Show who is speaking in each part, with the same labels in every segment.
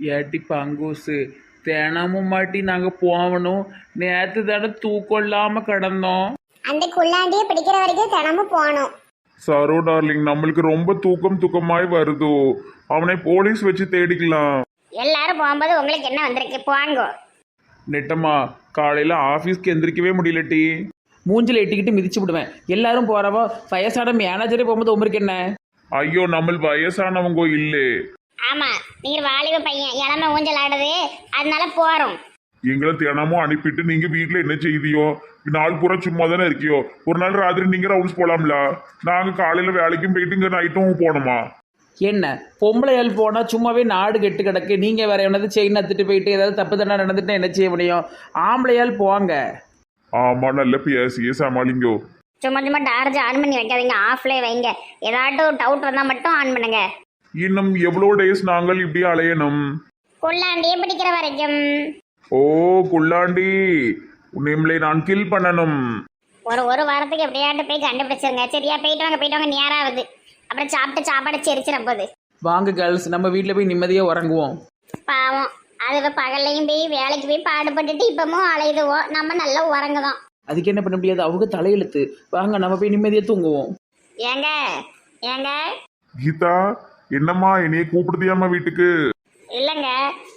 Speaker 1: ஏட்டி பங்கூசு. தினமும் மாட்டி நாங்கள் போகணும் நேற்று தானே தூக்கம் இல்லாமல் கிடந்தோம்.
Speaker 2: அந்த குள்ளாண்டியை பிடிக்கிற வரைக்கும் தினமும் போகணும்.
Speaker 3: சரோ டார்லிங் நம்மளுக்கு ரொம்ப தூக்கம் தூக்கமாய் வருதோ? அவனை போலீஸ் வச்சு தேடிக்கலாம்.
Speaker 2: எல்லாரும் போகும்போது உங்களுக்கு என்ன வந்திருக்கு? போங்கோ.
Speaker 3: நெட்டம்மா காலையில ஆபீஸ்க்கு எந்திரிக்கவே முடியல டி.
Speaker 1: மூஞ்சில் எட்டிக்கிட்டு மிதிச்சு விடுவேன். எல்லாரும் போகிறவோ வயசான மேனேஜரே போகும்போது உங்களுக்கு என்ன?
Speaker 3: ஐயோ நம்ம வயசானவங்க இல்லே.
Speaker 2: ஆமா நீங்க வாலிப பையன் இளம ஊஞ்சல் ஆடுது அதனால போறோம்.
Speaker 3: எங்களை தினமும் அனுப்பிட்டு நீங்க வீட்ல என்ன செய்தியோ நாள் பூரா சும்மா தானே இருக்கியோ? ஒரு நாள் ராத்திரி நீங்க ரவுண்ட்ஸ் போலாம்ல? நாங்க காலையில வேலைக்கும் போயிட்டு இங்க நைட்டும் போகணுமா?
Speaker 1: என்ன பொம்பளையால் போனால் சும்மாவே நாடு கெட்டு கிடக்கு. நீங்கள் வேற எவனது செயின் அத்துட்டு போயிட்டு ஏதாவது தப்பு தானே நடந்துட்டு என்ன செய்ய முடியும்? ஆம்பளையால் போங்க.
Speaker 3: ஆமா நல்ல பேசியே சமாளிங்கோ.
Speaker 2: சும்மா சும்மா டார்ஜ் ஆன் பண்ணி வைக்காதீங்க ஆஃப்ல வைங்க. ஏதாட்டும் டவுட் வந்தா மட்டும் ஆன் பண்ணுங்க.
Speaker 3: இன்னும் எவ்வளோ டேஸ் நாங்கள் இப்படி அலையணும்?
Speaker 2: குள்ளாண்டியை பிடிக்கிற வரைக்கும்.
Speaker 3: ஓ குள்ளாண்டி உன்னை நான் கில் பண்ணணும்.
Speaker 2: ஒரு ஒரு வாரத்துக்கு எப்படியாட்டு போய் கண்டுபிடிச்சிருங்க. சரியா போயிட்டு வாங்க போயிட்டு வாங்க நேராகுது அப்புறம் சாப்பிட்டு சாப்பாடு செரிச்சிட போகுது
Speaker 1: வாங்க கேர்ள்ஸ் நம்ம வீட்டில் போய் நிம்மதியாக உறங்குவோம்.
Speaker 2: பாவம். அது பகல்லையும் போய் வேலைக்கு போய் பாடுபட்டுட்டு இப்பமும் அலையுதுவோம் நம்ம நல்லா உறங்குதோம்.
Speaker 1: அதுக்கு என்ன பண்ண முடியாது? அவங்க தலையெழுத்து. வாங்க நம்ம போய் நிம்மதியாக தூங்குவோம்.
Speaker 2: ஏங்க ஏங்க.
Speaker 3: கீதா என்னம்மா என்னைய கூப்பிடுதியாம்மா வீட்டுக்கு?
Speaker 2: இல்லைங்க.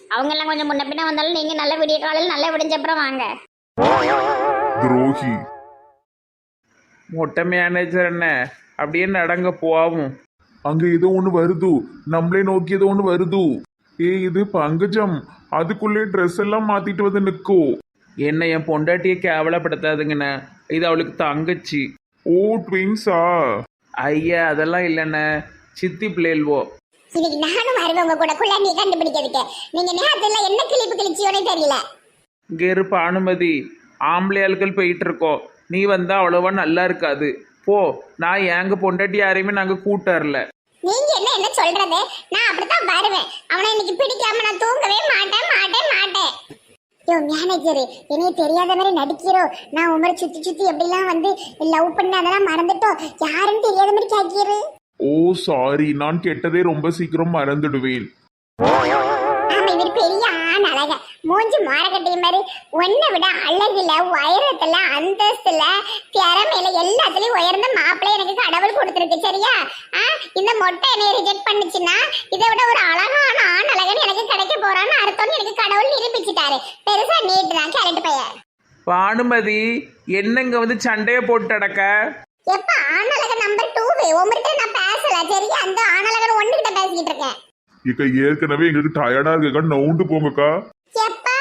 Speaker 2: அவங்க எல்லாம் கொஞ்சம் முன்ன பின்ன வந்தாலும் நீங்க நல்ல விடிய காலையில் நல்லா விடிஞ்ச அப்புறம் வாங்க.
Speaker 3: துரோகி.
Speaker 1: மொட்டை மேனேஜர் என்ன? அப்படியே நடங்க போவோம்.
Speaker 3: அங்க ஏதோ ஒண்ணு வருது. நம்மளே நோக்கி ஏதோ ஒண்ணு வருது. ஏய் இது பங்கஜம். அதுக்குள்ளே ட்ரெஸ் எல்லாம் மாத்திட்டு வந்து நிக்கோ.
Speaker 1: என்ன என் பொண்டாட்டியை கேவலப்படுத்தாதுங்கண்ணே. இது அவளுக்கு தங்கச்சி.
Speaker 3: ஓ ட்வின்ஸா
Speaker 1: ஐயா அதெல்லாம் இல்லைண்ணே. சித்தி பிள்ளைல்வோ
Speaker 2: இன்னைக்கு நானும் வருவேன் உங்க கூட. குள்ளாண்டியை கண்டுபிடிக்கிறதுக்கு. நீங்க நேரத்துல என்ன கிளிப்பு கிழிச்சியோனே தெரியல.
Speaker 1: இங்கே இருப்ப அனுமதி ஆம்பளையாள்கள் போயிட்டு இருக்கோம் நீ வந்தா அவ்வளோவா நல்லா இருக்காது. போ நான் எங்க பொண்டாட்டி யாரையுமே நாங்கள் கூட்டரல
Speaker 2: நீங்க என்ன என்ன சொல்றது? நான் அப்படித்தான் வருவேன். அவனை இன்னைக்கு பிடிக்காம நான் தூங்கவே மாட்டேன் மாட்டேன் மாட்டேன். யோ மேனேஜர் என்னைய தெரியாத மாதிரி நடிக்கிறோம் நான் உமரை சுத்தி சுத்தி எப்படிலாம் வந்து லவ் பண்ண அதெல்லாம் மறந்துட்டோம் யாருன்னு தெரியாத மாதிரி கேட்கிறேன்
Speaker 3: ஓ சாரி நான் கெட்டதே ரொம்ப சீக்கிரம் மறந்துடுவேன்.
Speaker 2: ஆமா இவர் பெரிய ஆண் அழக. மூஞ்சி மாரக்கட்டிய மாதிரி. ஒன்னை விட அழகுல உயரத்துல அந்தஸ்துல திறமையில எல்லாத்துலயும் உயர்ந்த மாப்பிள்ளை எனக்கு கடவுள் கொடுத்துருக்கு சரியா? ஆ, இந்த மொட்டை என்னை ரிஜெக்ட் பண்ணுச்சுன்னா இதை விட ஒரு அழகான ஆண் அழகன் எனக்கு கிடைக்க போறான்னு அர்த்தம் எனக்கு கடவுள் நிரூபிச்சிட்டாரு. பெருசா நீட்டு தான் கேரட் பையன்.
Speaker 1: பானுமதி என்னங்க வந்து சண்டையை போட்டு அடக்க
Speaker 2: எப்ப ஆணழகன் நம்பர் டூ உங்ககிட்ட நான் பேசல. சரியா? அந்த ஆணழகன் ஒண்ணு கிட்ட பேசிக்கிட்டு இருக்கேன்.
Speaker 3: இக்க ஏற்கனவே எங்களுக்கு டயர்டா இருக்கக்கா. நவுண்டு போங்கக்கா.
Speaker 2: எப்பா?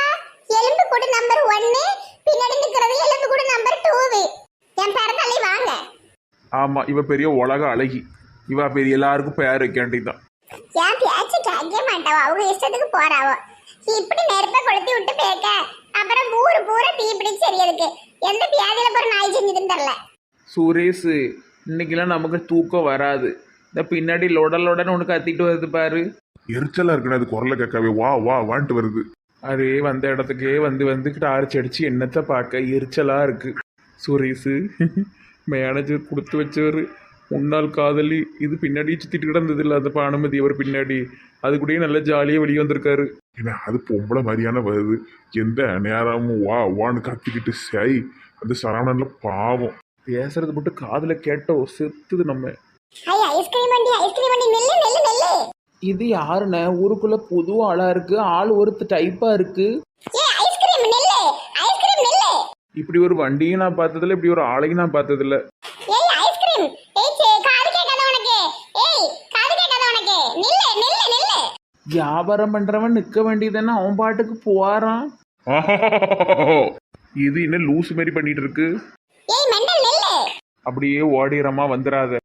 Speaker 2: எலும்பு கூடு நம்பர் ஒன்னு பின்னாடி நிக்கிறது எலும்பு கூடு நம்பர் டூ என் பிறந்தாலே வாங்க.
Speaker 3: ஆமா இவ பெரிய உலக அழகி. இவ பெரிய எல்லாருக்கும் பேர் வைக்க வேண்டியதுதான்.
Speaker 2: என் பேச்சு கேட்க மாட்டாவோ? அவங்க இஷ்டத்துக்கு போறாவோ? இப்படி நெருப்பை கொளுத்தி விட்டு பேக்க. அப்புறம் ஊரு பூரா தீ பிடிச்சு எரியதுக்கு எந்த வியாதியில போற நாய் செஞ்சதுன்னு தெரியல.
Speaker 1: சுரேஷ் இன்னைக்கெல்லாம் நமக்கு தூக்கம் வராது. இந்த பின்னாடி லொட லொடன்னு ஒன்று கத்திட்டு வருது பாரு.
Speaker 3: எரிச்சலா இருக்குடா அது குரலை கேட்கவே. வா வா வான்ட்டு வருது.
Speaker 1: அதே வந்த இடத்துக்கே வந்து வந்து டார்ச் அடிச்சு என்னத்தை பார்க்க? எரிச்சலா இருக்கு. சுரேஷ் மேனேஜர் கொடுத்து வச்சவர். முன்னாள் காதலி இது பின்னாடி சுத்திட்டு கிடந்தது இல்லை அந்த அனுமதி அவர் பின்னாடி. அது கூடயே நல்லா ஜாலியாக வெளியே வந்திருக்காரு.
Speaker 3: என்ன அது பொம்பளை மாதிரியான வருது. எந்த நேரமும் வா வான்னு கத்திக்கிட்டு சை அந்த சரவணன்ல பாவம்.
Speaker 1: பேசுறது மட்டும் காதுல கேட்டோ செத்துது நம்ம.
Speaker 2: ஐயா ஐஸ்கிரீம் வண்டி ஐஸ்கிரீம் வண்டி நெல்லு நெல்லு நெல்லு
Speaker 1: இது யாருண்ணே? ஊருக்குள்ள புது ஆளா இருக்கு ஆள் ஒரு டைப்பா இருக்கு. இப்படி ஒரு வண்டியும் நான் பார்த்ததில்ல இப்படி ஒரு ஆளையும் நான் பார்த்ததில்ல. வியாபாரம் பண்றவன் நிக்க வேண்டியதுன்னு அவன் பாட்டுக்கு போறான்.
Speaker 3: இது என்ன லூஸ் மாதிரி பண்ணிட்டு இருக்கு?
Speaker 1: அப்படியே ஓடிறமா வந்துடாத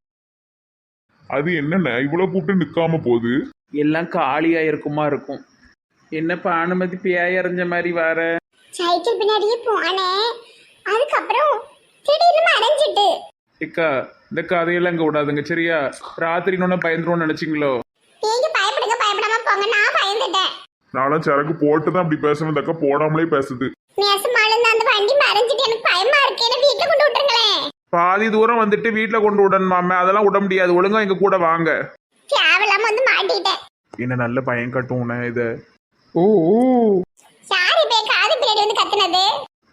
Speaker 3: அது என்னண்ணே இவ்வளவு கூப்பிட்டு நிக்காம போகுது.
Speaker 1: எல்லாம் காலியா இருக்குமா இருக்கும். என்னப்பா அனுமதி பேய் அறிஞ்ச மாதிரி வர?
Speaker 2: சைக்கிள் பின்னாடியே போனேன் அதுக்கப்புறம் திடீர்னு மறைஞ்சிட்டு.
Speaker 1: ஏக்கா இந்த கதையெல்லாம் இங்க விடாதுங்க சரியா? ராத்திரி ஒன்று பயந்துருவோம்னு நினைச்சிங்களோ?
Speaker 2: நீங்க பயப்படுங்க பயப்படாம போங்க. நான் பயந்துட்டேன்.
Speaker 3: நானும் சரக்கு போட்டு தான் அப்படி பேசணும் தக்க போடாமலே பேசுது.
Speaker 2: நெசமாலும் அந்த வண்டி மறைஞ்சிட்டு எனக்கு பயமா இருக்கு. என்ன வீட்டுல கொண்டு விட்டுருங்களேன்.
Speaker 1: பாதி தூரம் வந்துட்டு வீட்டில் கொண்டு விடணுமாமே அதெல்லாம் விட முடியாது. ஒழுங்கா எங்க கூட வாங்க.
Speaker 2: தேவையில்லாம வந்து மாட்டிட்டேன்.
Speaker 1: என்ன நல்ல பயம் கட்டும் இதை. ஓ ஓ
Speaker 2: யாரு இப்ப என் காது பின்னாடி வந்து கத்துனது.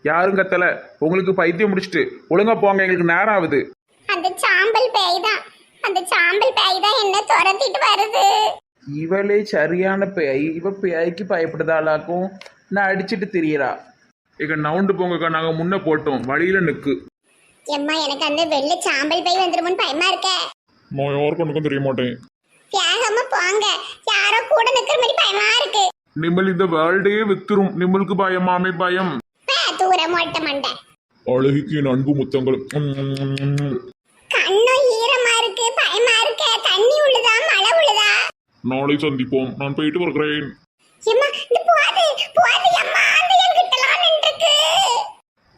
Speaker 1: யாரும் கத்தல. உங்களுக்கு பைத்தியம் முடிச்சிட்டு. ஒழுங்கா போங்க. எங்களுக்கு நேரம் ஆகுது.
Speaker 2: அந்த சாம்பல் பேய் தான் அந்த சாம்பல் பேய் தான் என்ன துரத்திட்டு வருது.
Speaker 1: இவளே சரியான பேய். இவ பேய்க்கு பயப்படுதாளாக்கும் நான் அடிச்சிட்டு திரியறா. இங்க நவுண்டு போங்கக்கா. நாங்க முன்ன போட்டோம். வழியில நிக்கு.
Speaker 2: எம்மா எனக்கு அந்த வெள்ளை சாம்பல் பேய் வந்துருமோன்னு பயமா இருக்க.
Speaker 3: யாருக்கும் தெரிய மாட்டேன்.
Speaker 2: தியாகமா போங்க. யாரோ கூட நிக்கிற மாதிரி பயமா இருக்கு.
Speaker 3: நிம்மல் இந்த வேர்ல்டே வித்துரும். நிம்மலுக்கு பயமாமே பயம்.
Speaker 2: பே, தூர மொட்டை மண்டை.
Speaker 3: அழகிக்கு என் அன்பு முத்தங்கள். உம், உம், உம், உம்.
Speaker 2: கண்ணும் ஈரமா இருக்கு பயமா இருக்க. தண்ணி உள்ளதா மழை உள்ளதா?
Speaker 3: நாளை சந்திப்போம். நான் போயிட்டு வருகிறேன்.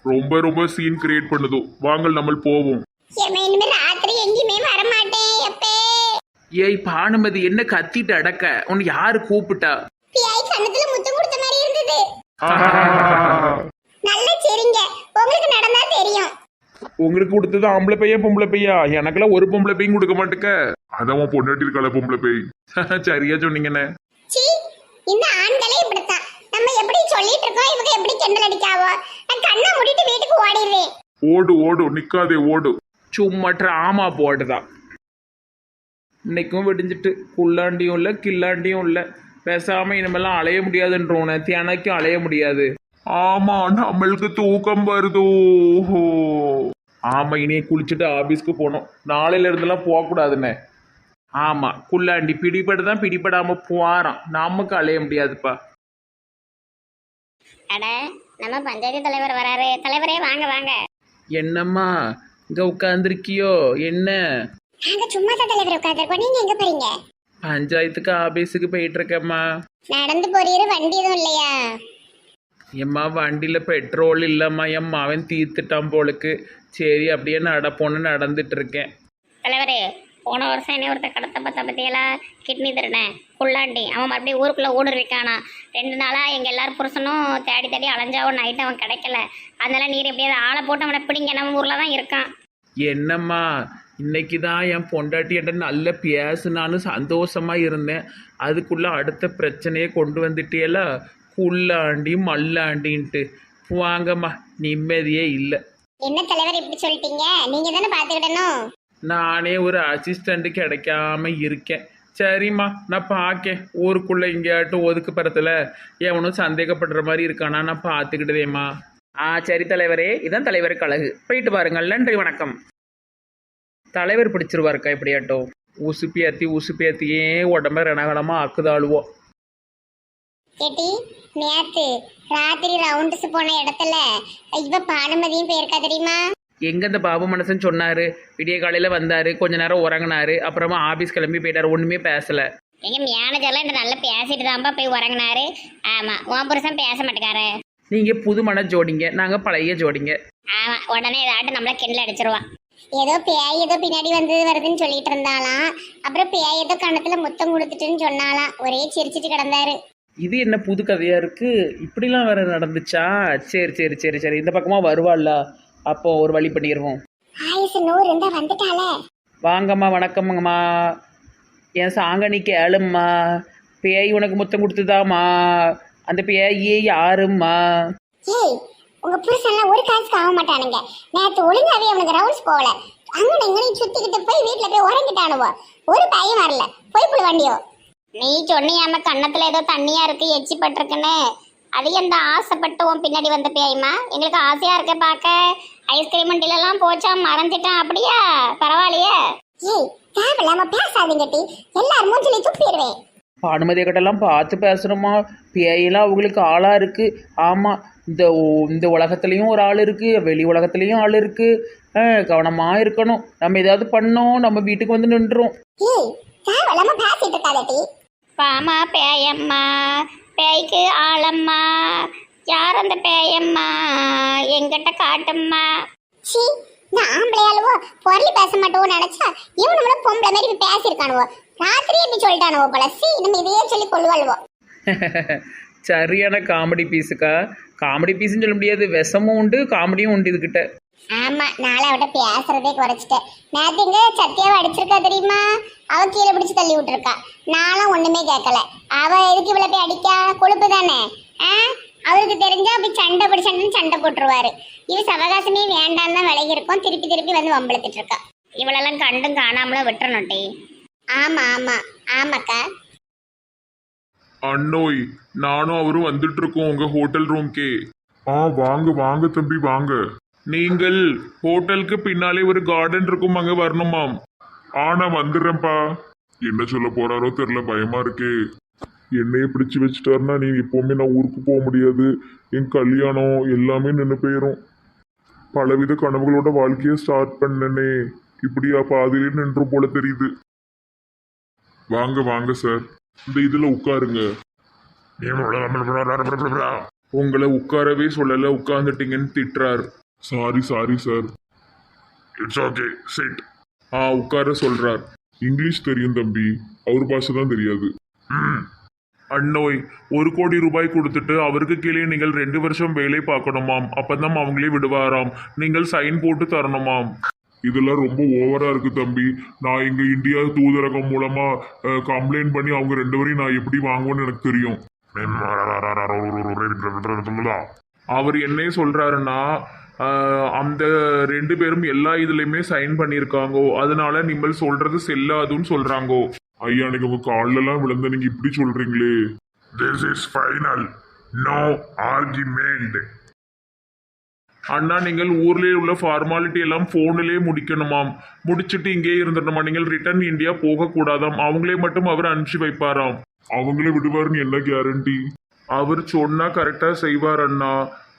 Speaker 3: ரொம்ப ரொம்ப சீன் கிரியேட் பண்ணுதோ. வாங்கள் நம்ம போவோம்.
Speaker 2: இனிமே ராத்திரி எங்கேயுமே வரமாட்டேன் எப்பே
Speaker 1: ஏய் பானுமதி என்ன கத்திட்டு அடக்க? உன்னை யாரு கூப்பிட்டா?
Speaker 2: பியாய் கண்ணத்துல முத்தம் கொடுத்த மாதிரி இருந்தது. நல்லா சரிங்க. உங்களுக்கு நடந்தா தெரியும்.
Speaker 1: உங்களுக்கு கொடுத்தது ஆம்பளை பையா பொம்பளை பையா? எனக்கெல்லாம் ஒரு பொம்பளை பையும் கொடுக்க மாட்டுக்க.
Speaker 3: அதான் பொண்டாட்டி இருக்கால பொம்பளை பேய்
Speaker 1: சரியா சொன்னீங்கண்ணே.
Speaker 2: சீ இந்த ஆண்களே இப்படித்தான். நம்ம எப்படி சொல்லிட்டு இருக்கோம் இவங்க எப்படி கிண்டல் அடிக்காவோ? நான் கண்ணை மூடிட்டு வீட்டுக்கு ஓடிடுவேன்.
Speaker 3: ஓடு ஓடு நிக்காதே ஓடு.
Speaker 1: சும்மா ஆமா போட்டுதான் இன்னைக்கும் விடிஞ்சிட்டு குள்ளாண்டியும் இல்லை கில்லாண்டியும் இல்லை. பேசாம இனிமேல்லாம் அலைய முடியாதுன்றோன தினைக்கும் அலைய முடியாது.
Speaker 3: ஆமா நம்மளுக்கு தூக்கம் வருதோ?
Speaker 1: ஆமா இனியே குளிச்சுட்டு ஆபீஸ்க்கு போகணும். நாளையில இருந்தெல்லாம் போகக்கூடாதுண்ணே ஆமா குள்ளாண்டி பிடிபட்டு தான் பிடிபடாம போறான். நமக்கு அலைய முடியாதுப்பா.
Speaker 2: அட நம்ம பஞ்சாயத்து தலைவர் வராரு. தலைவரே வாங்க வாங்க.
Speaker 1: என்னம்மா இங்க உட்காந்துருக்கியோ என்ன?
Speaker 2: நாங்க சும்மா தான் தலைவர் உட்காந்துருக்கோம் நீங்க எங்க போறீங்க?
Speaker 1: பஞ்சாயத்துக்கு ஆபீஸுக்கு போயிட்டு இருக்கேம்மா
Speaker 2: நடந்து போறீரு வண்டி எதுவும் இல்லையா?
Speaker 1: எம்மா வண்டியில் பெட்ரோல் இல்லைம்மா. எம்மா அவன் தீர்த்துட்டான் போலுக்கு. சரி அப்படியே நடப்போன்னு நடந்துட்டு இருக்கேன்.
Speaker 4: தலைவரே போன வருஷம் என்ன ஒருத்தர் கடத்த பத்த பற்றியெல்லாம் கிட்னி திருடேன். குள்ளாண்டி அவன் மறுபடியும் ஊருக்குள்ளே ஊடுருவிக்கானா ரெண்டு நாளாக எங்கள் எல்லாரும் புருஷனும் தேடி தேடி அலைஞ்சாவும் நைட்டு அவன் கிடைக்கல. அதனால நீர் எப்படியாவது ஆளை போட்டு அவனை பிடிங்க. நம்ம ஊரில் தான் இருக்கான்.
Speaker 1: என்னம்மா? இன்னைக்கு தான் என் பொண்டாட்டி என்கிட்ட நல்ல பேசுனான்னு சந்தோஷமா இருந்தேன். அதுக்குள்ள அடுத்த பிரச்சனையை கொண்டு வந்துட்டியல? குள்ளாண்டி மல்லாண்டின்ட்டு. வாங்கம்மா. நிம்மதியே இல்லை.
Speaker 2: என்ன தலைவர் இப்படி சொல்லிட்டீங்க? நீங்க தானே பாத்துக்கிடணும்
Speaker 1: நானே ஒரு அசிஸ்டண்ட் கிடைக்காம இருக்கேன். சரிம்மா நான் பார்க்கேன் ஊருக்குள்ளே எங்கேயாட்டும் ஒதுக்கு எவனும் சந்தேகப்படுற மாதிரி இருக்கானா நான் பார்த்துக்கிட்டதேம்மா ஆ சரி தலைவரே இதான் தலைவருக்கு கழகு போயிட்டு பாருங்கள். நன்றி வணக்கம். தலைவர் பிடிச்சிருவாருக்கா எப்படியாட்டும் உசுப்பியாத்தி உசுப்பியாத்தியே உடம்ப ரணகலமாக ஆக்குதாளுவோம்
Speaker 2: கேட்டி நேத்து ராத்திரி ரவுண்ட்ஸ் போன இடத்துல இவ பானுமதியும் போயிருக்கா தெரியுமா?
Speaker 1: எங்க இந்த பாபு மனசன் சொன்னாரு? விடிய காலையில் வந்தார் கொஞ்ச நேரம் உறங்கினாரு அப்புறமா ஆபீஸ் கிளம்பி போயிட்டார் ஒன்றுமே பேசலை.
Speaker 4: எங்கள் மேனேஜர்லாம் இந்த நல்லா பேசிட்டு தான்ப்பா போய் உறங்கினாரு. ஆமாம் உன் புருஷன் பேச மாட்டேக்காரு
Speaker 1: நீங்கள் புதுமண ஜோடிங்க நாங்கள் பழைய ஜோடிங்க.
Speaker 4: ஆமாம் உடனே இதாட்டு நம்மள கிண்டல் அடிச்சிருவான்
Speaker 2: ஏதோ பேய் ஏதோ பின்னாடி வந்து வருதுன்னு சொல்லிட்டு இருந்தாலாம் அப்புறம் பேய் ஏதோ கணத்துல முத்தம் கொடுத்துட்டுன்னு சொன்னாலாம் ஒரே சிரிச்சிட்டு கிடந்தாரு.
Speaker 1: இது என்ன புது கதையா இருக்கு? இப்படிலாம் வேற நடந்துச்சா? சரி சரி சரி சரி. இந்த பக்கமா வருவாள்ல அப்போ ஒரு வழி பண்ணிடுவோம்.
Speaker 2: ஆயுசு நூறு இருந்தா வந்துட்டாளே.
Speaker 1: வாங்கம்மா வணக்கம்ங்கம்மா. என் சாங்கனி கேளும்மா. பேய் உனக்கு முத்தம் கொடுத்துதாம்மா. அந்த பேயே யாரும்மா?
Speaker 2: ஏய் உங்க புருஷன்லாம் ஒரு காசுக்கு ஆக மாட்டானுங்க. நேத்து ஒழுங்காவே அவனுக்கு ரவுண்ட்ஸ் போகல. அங்கன இங்கனையும் சுத்திக்கிட்டு போய் வீட்டுல போய் உறங்கிட்டானுவோ. ஒரு பையன் வரல. போய் புடி வண்டியோ
Speaker 4: நீ சொன்னியாம கன்னத்தில் ஏதோ தண்ணியாக இருக்கு எச்சி பட்டிருக்குன்னு அது எந்த ஆசைப்பட்டு உன் பின்னாடி வந்த பேய்மா எங்களுக்கு ஆசையாக இருக்க பார்க்க. ஐஸ்கிரீம் வண்டியிலலாம் போச்சா மறைஞ்சிட்டான் அப்படியா. பரவாயில்லையே.
Speaker 2: ஏய் தேவையில்லாம பேசாதீங்க டி. எல்லாரும் மூஞ்சிலி துப்பிடுவேன்.
Speaker 1: பானுமதி கிட்டலாம் பார்த்து பேசணுமா? பேயெல்லாம் அவங்களுக்கு ஆளாக இருக்குது ஆமாம் இந்த இந்த உலகத்துலேயும் ஒரு ஆள் இருக்குது வெளி உலகத்துலேயும் ஆள் இருக்குது கவனமாக இருக்கணும். நம்ம ஏதாவது பண்ணோம் நம்ம வீட்டுக்கு வந்து நின்றோம்.
Speaker 4: பாமா பேயம்மா. பேய்க்கு ஆளம்மா. யார் அந்த பேயம்மா? எங்கிட்ட காட்டும்மா.
Speaker 2: சீ இந்த ஆம்பளையாளுவோ பொருளி பேச மாட்டோம் நினைச்சா இவன் நம்மள பொம்பளை மாதிரி பேசியிருக்கானுவோ. ராத்திரியே இப்படி சொல்லிட்டானுவோ போல. சீ நம்ம இதையே சொல்லி கொள்வாள்வோ
Speaker 1: சரியான காமெடி பீஸுக்கா காமெடி பீஸ்னு சொல்ல முடியாது. விஷமும் உண்டு காமெடியும் உண்டு இதுகிட்ட
Speaker 2: ஆமா நாளை அவட்ட பேசுறதே குறைச்சிட்டேன். நேத்து இங்க சத்தியாவை அடிச்சிருக்கா தெரியுமா? அவ கீழே பிடிச்சு தள்ளி விட்டுருக்கா. நானும் ஒண்ணுமே கேட்கல. அவ எதுக்கு இவ்வளவு போய் அடிக்கா? கொழுப்பு தானே? ஆ? அவருக்கு தெரிஞ்சா அப்படி சண்டை பிடி சண்டைன்னு சண்டை போட்டுருவாரு. இவ சவகாசமே வேண்டாம் தான் விலகி திருப்பி திருப்பி வந்து வம்பளத்துட்டு இருக்கா
Speaker 4: இவளெல்லாம் கண்டும் காணாமலும் விட்டுறணுட்டி
Speaker 2: ஆமா ஆமா. ஆமாக்கா.
Speaker 1: அண்ணோய் நானும் அவரும் வந்துட்டு இருக்கோம் உங்க ஹோட்டல் ரூம்க்கே.
Speaker 3: ஆ வாங்க வாங்க தம்பி வாங்க.
Speaker 1: நீங்கள் ஹோட்டலுக்கு பின்னாலே ஒரு கார்டன் இருக்கும் அங்க வரணுமாம்.
Speaker 3: ஆனா வந்துடுறேன்ப்பா. என்ன சொல்ல போறாரோ தெரியல பயமா இருக்கே. என்னையே பிடிச்சு வச்சுட்டாருன்னா நீ எப்போவுமே நான் ஊருக்கு போக முடியாது. என் கல்யாணம் எல்லாமே நின்று போயிடும் பலவித கனவுகளோட வாழ்க்கையை ஸ்டார்ட் பண்ணனே. இப்படியா பாதிலே நின்று போல தெரியுது. வாங்க வாங்க சார் இந்த இதுல உட்காருங்க.
Speaker 1: உங்களை உட்காரவே சொல்லல உட்கார்ந்துட்டீங்கன்னு திட்டுறார்.
Speaker 3: Sorry sorry sir it's okay sit
Speaker 1: ஆ உட்கார சொல்றார்
Speaker 3: இங்கிலீஷ் தெரியும் தம்பி அவர் பாஷை தான் தெரியாது
Speaker 1: அண்ணோய் ஒரு கோடி ரூபாய் கொடுத்துட்டு அவருக்கு கீழே நீங்கள் ரெண்டு வருஷம் வேலை பார்க்கணுமாம் அப்பதான் அவங்களே விடுவாராம் நீங்கள் சைன் போட்டு தரணுமாம்
Speaker 3: இதெல்லாம் ரொம்ப ஓவரா இருக்கு தம்பி நான் இங்க இந்தியா தூதரகம் மூலமா கம்ப்ளைண்ட் பண்ணி அவங்க ரெண்டு வரையும் நான் எப்படி வாங்குவேன்னு எனக்கு தெரியும்
Speaker 1: அவர் என்ன சொல்றாருன்னா அந்த ரெண்டு பேரும் எல்லா இதுலயுமே சைன் பண்ணியிருக்காங்கோ அதனால நீங்கள் சொல்றது செல்லாதுன்னு சொல்றாங்கோ.
Speaker 3: ஐயா நீங்க உங்க கால்ல எல்லாம் விழுந்த நீங்க இப்படி சொல்றீங்களே. This is final no argument
Speaker 1: அண்ணா நீங்கள் ஊர்லயே உள்ள ஃபார்மாலிட்டி எல்லாம் போனிலே முடிக்கணுமாம். முடிச்சிட்டு இங்கே இருந்துடணுமா? நீங்கள் ரிட்டர்ன் இந்தியா போகக்கூடாதாம். அவங்களே மட்டும் அவர் அனுப்பிச்சு வைப்பாராம்.
Speaker 3: அவங்களே விடுவாருன்னு என்ன கேரண்டி
Speaker 1: அவர் சொன்னா கரெக்டா செய்வார் அண்ணா.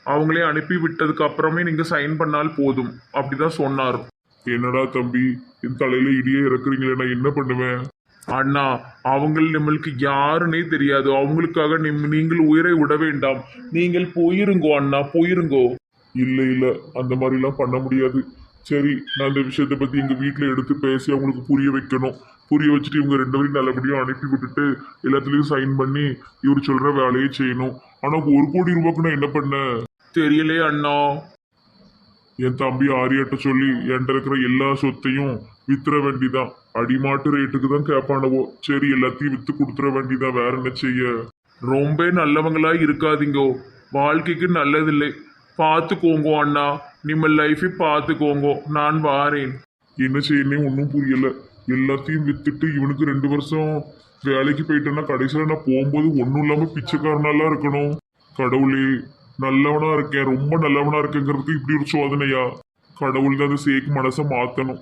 Speaker 1: அவங்களே அனுப்பி விட்டதுக்கு அப்புறமே நீங்க சைன் பண்ணால் போதும். அப்படிதான் சொன்னார்.
Speaker 3: என்னடா தம்பி என் தலையில இடியே இறக்குறீங்களே நான் என்ன பண்ணுவேன்?
Speaker 1: அண்ணா அவங்க நம்மளுக்கு யாருன்னே தெரியாது. அவங்களுக்காக நிம் நீங்கள் உயிரை விட வேண்டாம். நீங்கள் போயிருங்கோ அண்ணா போயிருங்கோ.
Speaker 3: இல்ல இல்ல அந்த மாதிரிலாம் பண்ண முடியாது. சரி நான் இந்த விஷயத்தை பத்தி எங்க வீட்ல எடுத்து பேசி அவங்களுக்கு புரிய வைக்கணும். புரிய வச்சுட்டு இவங்க ரெண்டு பேரும் நல்லபடியா அனுப்பி விட்டுட்டு எல்லாத்துலயும் சைன் பண்ணி இவர் சொல்ற வேலையை செய்யணும். ஆனா ஒரு கோடி ரூபாய்க்கு நான் என்ன பண்ணேன்
Speaker 1: தெரியலே அண்ணா.
Speaker 3: என் தம்பி ஆரியாட்ட சொல்லி என்கிட்ட இருக்கிற எல்லா சொத்தையும் வித்துற வேண்டிதான் அடிமாட்டு ரேட்டுக்கு தான் கேட்பானவோ சரி எல்லாத்தையும் வித்து கொடுத்துற வேண்டிதான் வேற என்ன செய்ய?
Speaker 1: ரொம்ப நல்லவங்களா இருக்காதீங்கோ. வாழ்க்கைக்கு நல்லதில்லை. பார்த்துக்கோங்கோ அண்ணா. நிம்ம லைஃபை பார்த்துக்கோங்கோ நான் வாரேன்.
Speaker 3: என்ன செய்யணும் ஒன்றும் புரியல. எல்லாத்தையும் வித்துட்டு இவனுக்கு ரெண்டு வருஷம் வேலைக்கு போயிட்டேன்னா கடைசியில் நான் போகும்போது ஒன்றும் இல்லாமல் பிச்சைக்காரனாலாம் இருக்கணும். கடவுளே. நல்லவனா இருக்கேன் ரொம்ப நல்லவனா இருக்கேங்கிறதுக்கு இப்படி ஒரு சோதனையா? கடவுள் தான் அந்த சேக்கு மனசை மாற்றணும்